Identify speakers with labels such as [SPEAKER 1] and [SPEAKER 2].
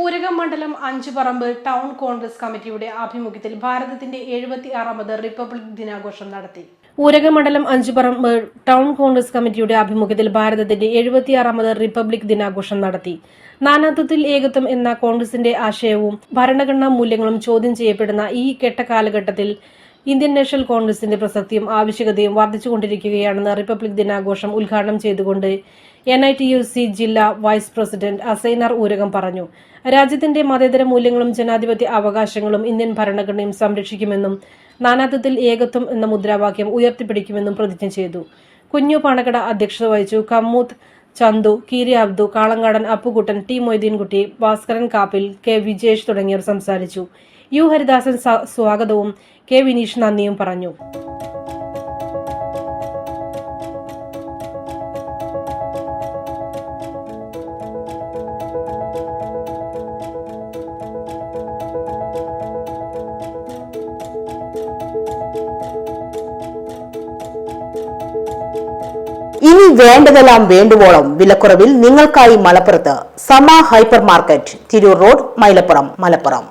[SPEAKER 1] ഊരകം മണ്ഡലം അഞ്ചുപറമ്പ് ടൗൺ കോൺഗ്രസ് കമ്മിറ്റിയുടെ ആഭിമുഖ്യത്തിൽ ഭാരതത്തിന്റെ എഴുപത്തി ആറാമത് റിപ്പബ്ലിക് ദിനാഘോഷം നടത്തി. ഊരകമണ്ഡലം അഞ്ചുപറമ്പ് ടൗൺ കോൺഗ്രസ് കമ്മിറ്റിയുടെ ആഭിമുഖ്യത്തിൽ ഭാരതത്തിന്റെ എഴുപത്തിയാറാമത് റിപ്പബ്ലിക് ദിനാഘോഷം നടത്തി. നാനാത്വത്തിൽ ഏകത്വം എന്ന കോൺഗ്രസിന്റെ ആശയവും ഭരണഘടനാ മൂല്യങ്ങളും ചോദ്യം ചെയ്യപ്പെടുന്ന ഈ കെട്ട കാലഘട്ടത്തിൽ ഇന്ത്യൻ നാഷണൽ കോൺഗ്രസിന്റെ പ്രസക്തിയും ആവശ്യകതയും വർദ്ധിച്ചുകൊണ്ടിരിക്കുകയാണെന്ന് റിപ്പബ്ലിക് ദിനാഘോഷം ഉദ്ഘാടനം ചെയ്തുകൊണ്ട് N I T U C ജില്ലാ വൈസ് പ്രസിഡന്റ് അസൈനാർ ഊരകം പറഞ്ഞു. രാജ്യത്തിന്റെ മതേതര മൂല്യങ്ങളും ജനാധിപത്യ അവകാശങ്ങളും ഇന്ത്യൻ ഭരണഘടനയും സംരക്ഷിക്കുമെന്നും നാനാത്വത്തിൽ ഏകത്വം എന്ന മുദ്രാവാക്യം ഉയർത്തിപ്പിടിക്കുമെന്നും പ്രതിജ്ഞ ചെയ്തു. കുഞ്ഞു പാണക്കട അധ്യക്ഷത വഹിച്ചു കമ്മൂത്ത് ചന്തു കീരി അബ്ദു കാളങ്ങാടൻ അപ്പുകുട്ടൻ ടി മൊയ്തീൻകുട്ടി ഭാസ്കരൻ കാപ്പിൽ കെ വിജേഷ് തുടങ്ങിയവർ സംസാരിച്ചു. യു ഹരിദാസൻ സ്വാഗതവും കെ വിനീഷ് നന്ദിയും പറഞ്ഞു.
[SPEAKER 2] ഇനി വേണ്ടതെല്ലാം വേണ്ടുവോളം വിലക്കുറവിൽ നിങ്ങൾക്കായി മലപ്പുറത്ത് Sama hyper market Tirur road Mylappuram Malappuram.